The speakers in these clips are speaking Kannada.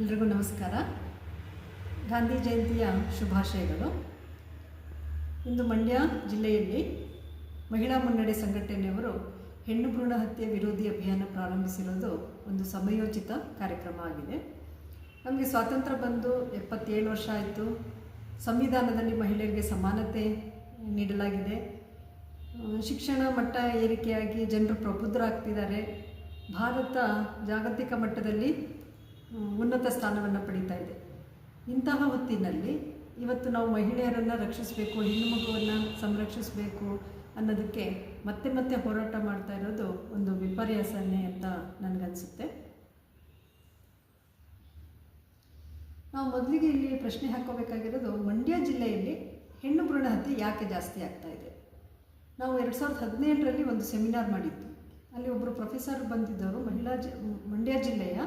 ಎಲ್ರಿಗೂ ನಮಸ್ಕಾರ. ಗಾಂಧಿ ಜಯಂತಿಯ ಶುಭಾಶಯಗಳು. ಇಂದು ಮಂಡ್ಯ ಜಿಲ್ಲೆಯಲ್ಲಿ ಮಹಿಳಾ ಮುನ್ನಡೆ ಸಂಘಟನೆಯವರು ಹೆಣ್ಣು ಭ್ರೂಣ ಹತ್ಯೆ ವಿರೋಧಿ ಅಭಿಯಾನ ಪ್ರಾರಂಭಿಸಿರೋದು ಒಂದು ಸಮಯೋಚಿತ ಕಾರ್ಯಕ್ರಮ ಆಗಿದೆ. ನಮಗೆ ಸ್ವಾತಂತ್ರ್ಯ ಬಂದು ಎಪ್ಪತ್ತೇಳು ವರ್ಷ ಆಯಿತು. ಸಂವಿಧಾನದಲ್ಲಿ ಮಹಿಳೆಯರಿಗೆ ಸಮಾನತೆ ನೀಡಲಾಗಿದೆ. ಶಿಕ್ಷಣ ಮಟ್ಟ ಏರಿಕೆಯಾಗಿ ಜನರು ಪ್ರಬುದ್ಧರಾಗ್ತಿದ್ದಾರೆ. ಭಾರತ ಜಾಗತಿಕ ಮಟ್ಟದಲ್ಲಿ ಉನ್ನತ ಸ್ಥಾನವನ್ನು ಪಡಿತಾ ಇದೆ. ಇಂತಹ ಹೊತ್ತಿನಲ್ಲಿ ಇವತ್ತು ನಾವು ಮಹಿಳೆಯರನ್ನು ರಕ್ಷಿಸಬೇಕು, ಹೆಣ್ಣು ಮಗುವನ್ನು ಸಂರಕ್ಷಿಸಬೇಕು ಅನ್ನೋದಕ್ಕೆ ಮತ್ತೆ ಮತ್ತೆ ಹೋರಾಟ ಮಾಡ್ತಾ ಇರೋದು ಒಂದು ವಿಪರ್ಯಾಸನೆ ಅಂತ ನನಗನ್ಸುತ್ತೆ. ನಾವು ಮೊದಲಿಗೆ ಇಲ್ಲಿ ಪ್ರಶ್ನೆ ಹಾಕೋಬೇಕಾಗಿರೋದು, ಮಂಡ್ಯ ಜಿಲ್ಲೆಯಲ್ಲಿ ಹೆಣ್ಣು ಭ್ರೂಣ ಹತ್ಯೆ ಯಾಕೆ ಜಾಸ್ತಿ ಆಗ್ತಾ ಇದೆ? ನಾವು ಎರಡು ಸಾವಿರದ ಹದಿನೆಂಟರಲ್ಲಿ ಒಂದು ಸೆಮಿನಾರ್ ಮಾಡಿದ್ದು. ಅಲ್ಲಿ ಒಬ್ಬರು ಪ್ರೊಫೆಸರ್ ಬಂದಿದ್ದವರು ಮಹಿಳಾ ಜಿ, ಮಂಡ್ಯ ಜಿಲ್ಲೆಯ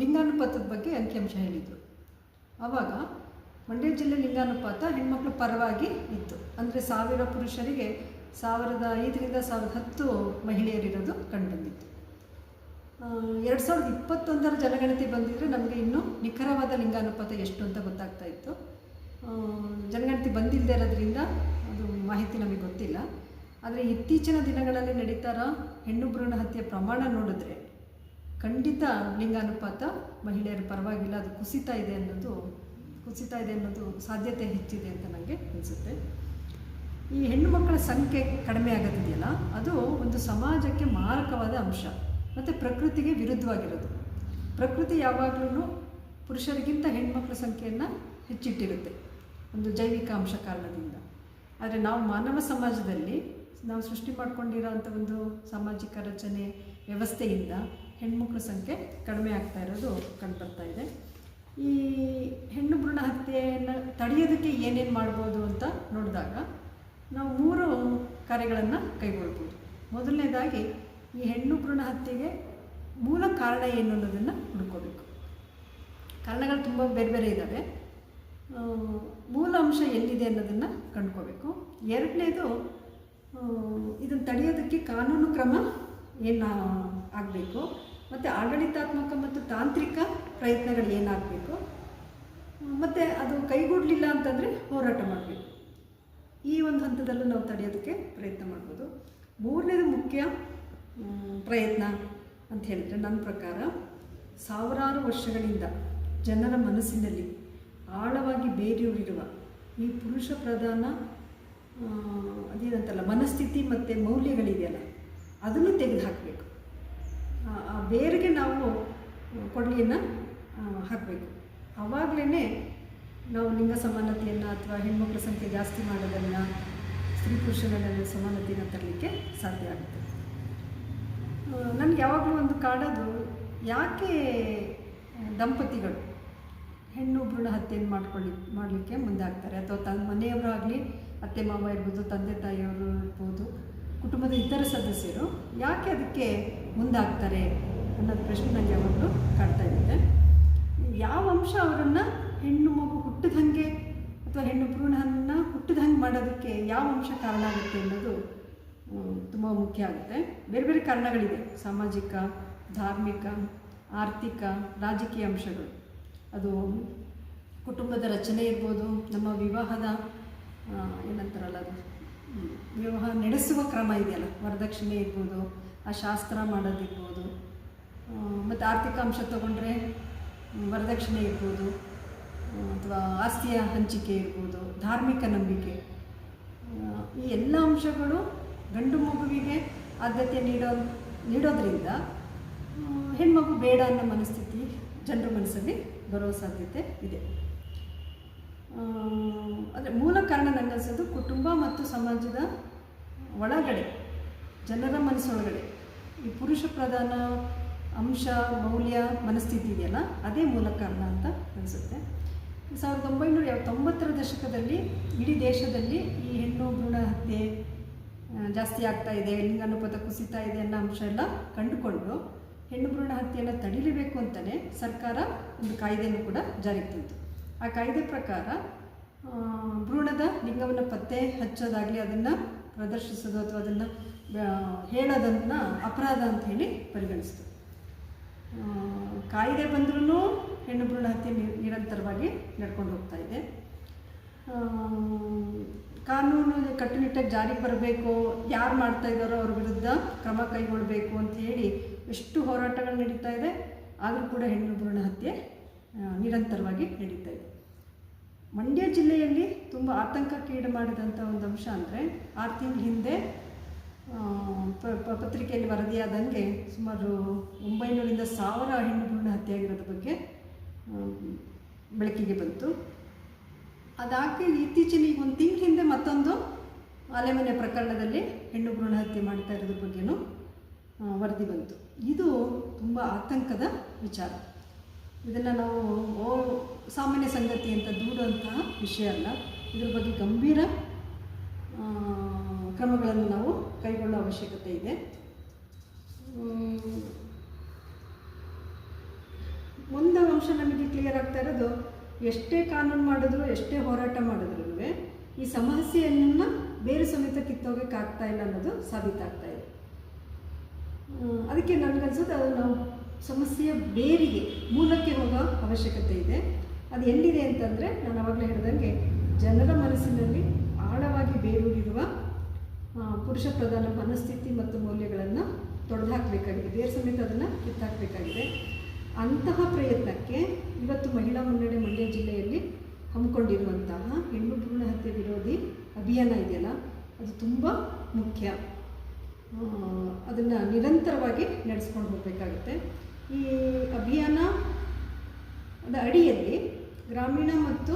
ಲಿಂಗಾನುಪಾತದ ಬಗ್ಗೆ ಅಂಕಿಅಂಶ ಹೇಳಿದರು. ಆವಾಗ ಮಂಡ್ಯ ಜಿಲ್ಲೆ ಲಿಂಗಾನುಪಾತ ಹೆಣ್ಮಕ್ಳು ಪರವಾಗಿ ಇತ್ತು. ಅಂದರೆ ಸಾವಿರ ಪುರುಷರಿಗೆ ಸಾವಿರದ ಐದರಿಂದ ಸಾವಿರದ ಹತ್ತು ಮಹಿಳೆಯರಿರೋದು ಕಂಡುಬಂದಿತ್ತು. ಎರಡು ಸಾವಿರದ ಇಪ್ಪತ್ತೊಂದರ ಜನಗಣತಿ ಬಂದಿದ್ದರೆ ನಮಗೆ ಇನ್ನೂ ನಿಖರವಾದ ಲಿಂಗಾನುಪಾತ ಎಷ್ಟು ಅಂತ ಗೊತ್ತಾಗ್ತಾ ಇತ್ತು. ಜನಗಣತಿ ಬಂದಿಲ್ಲದೆ ಇರೋದ್ರಿಂದ ಅದು ಮಾಹಿತಿ ನಮಗೆ ಗೊತ್ತಿಲ್ಲ. ಆದರೆ ಇತ್ತೀಚಿನ ದಿನಗಳಲ್ಲಿ ನಡೀತಾರ ಹೆಣ್ಣು ಭ್ರೂಣ ಹತ್ಯೆ ಪ್ರಮಾಣ ನೋಡಿದ್ರೆ ಖಂಡಿತ ಲಿಂಗಾನುಪಾತ ಮಹಿಳೆಯರ ಪರವಾಗಿಲ್ಲ, ಅದು ಕುಸಿತ ಇದೆ ಅನ್ನೋದು, ಕುಸಿತ ಇದೆ ಅನ್ನೋದು ಸಾಧ್ಯತೆ ಹೆಚ್ಚಿದೆ ಅಂತ ನನಗೆ ಅನಿಸುತ್ತೆ. ಈ ಹೆಣ್ಣು ಮಕ್ಕಳ ಸಂಖ್ಯೆ ಕಡಿಮೆ ಆಗೋದಿದೆಯಲ್ಲ, ಅದು ಒಂದು ಸಮಾಜಕ್ಕೆ ಮಾರಕವಾದ ಅಂಶ, ಮತ್ತು ಪ್ರಕೃತಿಗೆ ವಿರುದ್ಧವಾಗಿರೋದು. ಪ್ರಕೃತಿ ಯಾವಾಗಲೂ ಪುರುಷರಿಗಿಂತ ಹೆಣ್ಮಕ್ಳ ಸಂಖ್ಯೆಯನ್ನು ಹೆಚ್ಚಿಟ್ಟಿರುತ್ತೆ, ಒಂದು ಜೈವಿಕ ಅಂಶ ಕಾರಣದಿಂದ. ಆದರೆ ನಾವು ಮಾನವ ಸಮಾಜದಲ್ಲಿ ನಾವು ಸೃಷ್ಟಿ ಮಾಡ್ಕೊಂಡಿರೋ ಅಂಥ ಒಂದು ಸಾಮಾಜಿಕ ರಚನೆ ವ್ಯವಸ್ಥೆಯಿಂದ ಹೆಣ್ಮಕ್ಳ ಸಂಖ್ಯೆ ಕಡಿಮೆ ಆಗ್ತಾ ಇರೋದು ಕಂಡುಬರ್ತಾ ಇದೆ. ಈ ಹೆಣ್ಣು ಭ್ರೂಣ ಹತ್ಯೆಯನ್ನು ತಡೆಯೋದಕ್ಕೆ ಏನೇನು ಮಾಡ್ಬೋದು ಅಂತ ನೋಡಿದಾಗ ನಾವು ಮೂರು ಕಾರ್ಯಗಳನ್ನು ಕೈಗೊಳ್ಬೋದು. ಮೊದಲನೇದಾಗಿ ಈ ಹೆಣ್ಣು ಭ್ರೂಣ ಹತ್ಯೆಗೆ ಮೂಲ ಕಾರಣ ಏನು ಅನ್ನೋದನ್ನು ಹುಡ್ಕೋಬೇಕು. ಕಾರಣಗಳು ತುಂಬ ಬೇರೆ ಬೇರೆ ಇದ್ದಾವೆ ಮೂಲ ಅಂಶ ಎಲ್ಲಿದೆ ಅನ್ನೋದನ್ನು ಕಂಡ್ಕೋಬೇಕು. ಎರಡನೇದು ಇದನ್ನು ತಡೆಯೋದಕ್ಕೆ ಕಾನೂನು ಕ್ರಮ ಏನು ಆಗಬೇಕು. ಮತ್ತು ಆಡಳಿತಾತ್ಮಕ ಮತ್ತು ತಾಂತ್ರಿಕ ಪ್ರಯತ್ನಗಳು ಏನಾಗಬೇಕು? ಮತ್ತು ಅದು ಕೈಗೂಡಲಿಲ್ಲ ಅಂತಂದರೆ ಹೋರಾಟ ಮಾಡಬೇಕು. ಈ ಒಂದು ಹಂತದಲ್ಲೂ ನಾವು ತಡೆಯೋದಕ್ಕೆ ಪ್ರಯತ್ನ ಮಾಡ್ಬೋದು. ಮೂರನೇದು ಮುಖ್ಯ ಪ್ರಯತ್ನ ಅಂತ ಹೇಳಿದ್ರೆ ನನ್ನ ಪ್ರಕಾರ ಸಾವಿರಾರು ವರ್ಷಗಳಿಂದ ಜನರ ಮನಸ್ಸಿನಲ್ಲಿ ಆಳವಾಗಿ ಬೇರೂರಿರುವ ಈ ಪುರುಷ ಪ್ರಧಾನ ಅದೇನಂತಲ್ಲ, ಮನಸ್ಥಿತಿ ಮತ್ತು ಮೌಲ್ಯಗಳಿದೆಯಲ್ಲ, ಅದನ್ನು ತೆಗೆದುಹಾಕಬೇಕು. ಆ ಬೇರಿಗೆ ನಾವು ಕೊಡಲಿಯನ್ನು ಹಾಕಬೇಕು. ಆವಾಗಲೇ ನಾವು ಲಿಂಗ ಸಮಾನತೆಯನ್ನು ಅಥವಾ ಹೆಣ್ಮಕ್ಳ ಸಂಖ್ಯೆ ಜಾಸ್ತಿ ಮಾಡೋದನ್ನು, ಸ್ತ್ರೀ ಪುರುಷರನ್ನ ಸಮಾನತೆಯನ್ನು ತರಲಿಕ್ಕೆ ಸಾಧ್ಯ ಆಗುತ್ತೆ. ನನಗೆ ಯಾವಾಗಲೂ ಒಂದು ಕಾಡೋದು ಯಾಕೆ ದಂಪತಿಗಳು ಹೆಣ್ಣು ಭ್ರೂಣ ಹತ್ಯೆಯನ್ನು ಮಾಡ್ಕೊಳ್ಳಿ, ಮಾಡಲಿಕ್ಕೆ ಮುಂದಾಗ್ತಾರೆ? ಅಥವಾ ತನ್ನ ಮನೆಯವರಾಗಲಿ ಅತ್ತೆ ಮಾವ ಇರ್ಬೋದು, ತಂದೆ ತಾಯಿಯವರು ಇರ್ಬೋದು, ಕುಟುಂಬದ ಇತರ ಸದಸ್ಯರು ಯಾಕೆ ಅದಕ್ಕೆ ಮುಂದಾಗ್ತಾರೆ ಅನ್ನೋದು ಪ್ರಶ್ನೆ ನನಗೆ ಯಾವಾಗಲೂ ಕಾಡ್ತಾ ಇರುತ್ತೆ. ಯಾವ ಅಂಶ ಅವರನ್ನು ಹೆಣ್ಣು ಮಗು ಹುಟ್ಟಿದಂಗೆ ಅಥವಾ ಹೆಣ್ಣು ಭ್ರೂಣವನ್ನು ಹುಟ್ಟಿದಂಗೆ ಮಾಡೋದಕ್ಕೆ ಯಾವ ಅಂಶ ಕಾರಣ ಆಗುತ್ತೆ ಅನ್ನೋದು ತುಂಬ ಮುಖ್ಯ ಆಗುತ್ತೆ. ಬೇರೆ ಬೇರೆ ಕಾರಣಗಳಿದೆ. ಸಾಮಾಜಿಕ, ಧಾರ್ಮಿಕ, ಆರ್ಥಿಕ, ರಾಜಕೀಯ ಅಂಶಗಳು. ಅದು ಕುಟುಂಬದ ರಚನೆ ಇರ್ಬೋದು, ನಮ್ಮ ವಿವಾಹದ ಏನಂತಾರಲ್ಲ ಅದು ವಿವಾಹ ನಡೆಸುವ ಕ್ರಮ ಇದೆಯಲ್ಲ, ವರದಕ್ಷಿಣೆ ಇರ್ಬೋದು ಆ ಶಾಸ್ತ್ರ ಮಾಡೋದಿರ್ಬೋದು. ಮತ್ತು ಆರ್ಥಿಕ ಅಂಶ ತಗೊಂಡ್ರೆ ವರದಕ್ಷಿಣೆ ಇರ್ಬೋದು. ಅಥವಾ ಆಸ್ತಿಯ ಹಂಚಿಕೆ ಇರ್ಬೋದು, ಧಾರ್ಮಿಕ ನಂಬಿಕೆ. ಈ ಎಲ್ಲ ಅಂಶಗಳು ಗಂಡು ಮಗುವಿಗೆ ಆದ್ಯತೆ ನೀಡೋ, ನೀಡೋದ್ರಿಂದ ಹೆಣ್ಮಗು ಬೇಡ ಅನ್ನೋ ಮನಸ್ಥಿತಿ ಜನರ ಮನಸ್ಸಲ್ಲಿ ಬರೋ ಸಾಧ್ಯತೆ ಇದೆ. ಅಂದರೆ ಮೂಲ ಕಾರಣ ನನಗನ್ಸೋದು ಕುಟುಂಬ ಮತ್ತು ಸಮಾಜದ ಒಳಗಡೆ, ಜನರ ಮನಸ್ಸೊಳಗಡೆ. ಪುರುಷ ಪ್ರಧಾನ ಅಂಶ ಮೌಲ್ಯ ಮನಸ್ಥಿತಿ ಇದೆಯಲ್ಲ, ಅದೇ ಮೂಲ ಕಾರಣ ಅಂತ ಅನಿಸುತ್ತೆ ಸಾವಿರದ ಒಂಬೈನೂರ ತೊಂಬತ್ತರ ದಶಕದಲ್ಲಿ ಇಡೀ ದೇಶದಲ್ಲಿ ಈ ಹೆಣ್ಣು ಭ್ರೂಣ ಹತ್ಯೆ ಜಾಸ್ತಿ ಆಗ್ತಾ ಇದೆ, ಲಿಂಗಾನುಪಾತ ಕುಸಿತ ಇದೆ ಅನ್ನೋ ಅಂಶ ಎಲ್ಲ ಕಂಡುಕೊಂಡು ಹೆಣ್ಣು ಭ್ರೂಣ ಹತ್ಯೆಯನ್ನು ತಡಿಲೇಬೇಕು ಅಂತಲೇ ಸರ್ಕಾರ ಒಂದು ಕಾಯ್ದೆಯನ್ನು ಕೂಡ ಜಾರಿಗೆ ತಂತು. ಆ ಕಾಯ್ದೆ ಪ್ರಕಾರ ಭ್ರೂಣದ ಲಿಂಗವನ್ನು ಪತ್ತೆ ಹಚ್ಚೋದಾಗಲಿ ಅದನ್ನು ಪ್ರದರ್ಶಿಸೋದು ಅಥವಾ ಅದನ್ನು ಹೇಳೋದನ್ನು ಅಪರಾಧ ಅಂತ ಹೇಳಿ ಪರಿಗಣಿಸ್ತು. ಕಾಯಿದೆ ಬಂದ್ರೂ ಹೆಣ್ಣು ಭ್ರೂಣ ಹತ್ಯೆ ನಿರಂತರವಾಗಿ ನಡ್ಕೊಂಡು ಹೋಗ್ತಾ ಇದೆ. ಕಾನೂನು ಕಟ್ಟುನಿಟ್ಟಾಗಿ ಜಾರಿಗೆ ಬರಬೇಕು, ಯಾರು ಮಾಡ್ತಾ ಇದ್ದಾರೋ ಅವ್ರ ವಿರುದ್ಧ ಕ್ರಮ ಕೈಗೊಳ್ಳಬೇಕು ಅಂತ ಹೇಳಿ ಎಷ್ಟು ಹೋರಾಟಗಳು ನಡೀತಾ ಇದೆ, ಆದರೂ ಕೂಡ ಹೆಣ್ಣು ಭ್ರೂಣ ಹತ್ಯೆ ನಿರಂತರವಾಗಿ ನಡೀತಾ ಇದೆ. ಮಂಡ್ಯ ಜಿಲ್ಲೆಯಲ್ಲಿ ತುಂಬ ಆತಂಕಕ್ಕೀಡು ಮಾಡಿದಂಥ ಒಂದು ಅಂಶ ಅಂದರೆ ಆರು ತಿಂಗಳ ಹಿಂದೆ ಪತ್ರಿಕೆಯಲ್ಲಿ ವರದಿಯಾದಂಗೆ ಸುಮಾರು ಒಂಬೈನೂರಿಂದ ಸಾವಿರ ಹೆಣ್ಣು ಭ್ರೂಣ ಹತ್ಯೆ ಆಗಿರೋದ್ರ ಬಗ್ಗೆ ಬೆಳಕಿಗೆ ಬಂತು. ಅದಾಗಿ ಇತ್ತೀಚಿನ ಈಗ ಒಂದು ತಿಂಗಳ ಹಿಂದೆ ಮತ್ತೊಂದು ಅಲೆಮನೆ ಪ್ರಕರಣದಲ್ಲಿ ಹೆಣ್ಣು ಭ್ರೂಣ ಹತ್ಯೆ ಮಾಡ್ತಾ ಇರೋದ್ರ ಬಗ್ಗೆನೂ ವರದಿ ಬಂತು. ಇದು ತುಂಬ ಆತಂಕದ ವಿಚಾರ. ಇದನ್ನು ನಾವು ಓ ಸಾಮಾನ್ಯ ಸಂಗತಿ ಅಂತ ದೂಡುವಂತಹ ವಿಷಯ ಅಲ್ಲ. ಇದ್ರ ಬಗ್ಗೆ ಗಂಭೀರ ಕ್ರಮಗಳನ್ನು ನಾವು ಕೈಗೊಳ್ಳೋ ಅವಶ್ಯಕತೆ ಇದೆ. ಒಂದು ಅಂಶ ನಮಗೆ ಕ್ಲಿಯರ್ ಆಗ್ತಾ ಇರೋದು, ಎಷ್ಟೇ ಕಾನೂನು ಮಾಡಿದ್ರು, ಎಷ್ಟೇ ಹೋರಾಟ ಮಾಡಿದ್ರು ಈ ಸಮಸ್ಯೆಯನ್ನು ಬೇರೆ ಸಮೇತ ಕಿತ್ತೋಗಕ್ಕೆ ಆಗ್ತಾ ಇಲ್ಲ ಅನ್ನೋದು ಸಾಬೀತಾಗ್ತಾ ಇದೆ. ಅದಕ್ಕೆ ನನಗನ್ಸುತ್ತೆ ಅದು ನಾವು ಸಮಸ್ಯೆಯ ಬೇರಿಗೆ ಮೂಲಕ್ಕೆ ಹೋಗೋ ಅವಶ್ಯಕತೆ ಇದೆ. ಅದು ಎಲ್ಲಿದೆ ಅಂತಂದರೆ ನಾನು ಆವಾಗಲೇ ಹೇಳ್ದಂಗೆ ಜನರ ಮನಸ್ಸಿನಲ್ಲಿ ಆಳವಾಗಿ ಬೇರೂರಿರುವ ಪುರುಷ ಪ್ರಧಾನ ಮನಸ್ಥಿತಿ ಮತ್ತು ಮೌಲ್ಯಗಳನ್ನು ತೊಡೆದು ಹಾಕಬೇಕಾಗಿದೆ ಬೇರೆ ಸಮೇತ ಅದನ್ನು ಕಿತ್ತಾಕಬೇಕಾಗಿದೆ. ಅಂತಹ ಪ್ರಯತ್ನಕ್ಕೆ ಇವತ್ತು ಮಹಿಳಾ ಮುನ್ನಡೆ ಮಂಡ್ಯ ಜಿಲ್ಲೆಯಲ್ಲಿ ಹಮ್ಮಿಕೊಂಡಿರುವಂತಹ ಹೆಣ್ಣು ಭ್ರೂಣ ಹತ್ಯೆ ವಿರೋಧಿ ಅಭಿಯಾನ ಇದೆಯಲ್ಲ, ಅದು ತುಂಬ ಮುಖ್ಯ. ಅದನ್ನು ನಿರಂತರವಾಗಿ ನಡೆಸ್ಕೊಂಡು ಹೋಗಬೇಕಾಗುತ್ತೆ. ಈ ಅಭಿಯಾನ ಅಡಿಯಲ್ಲಿ ಗ್ರಾಮೀಣ ಮತ್ತು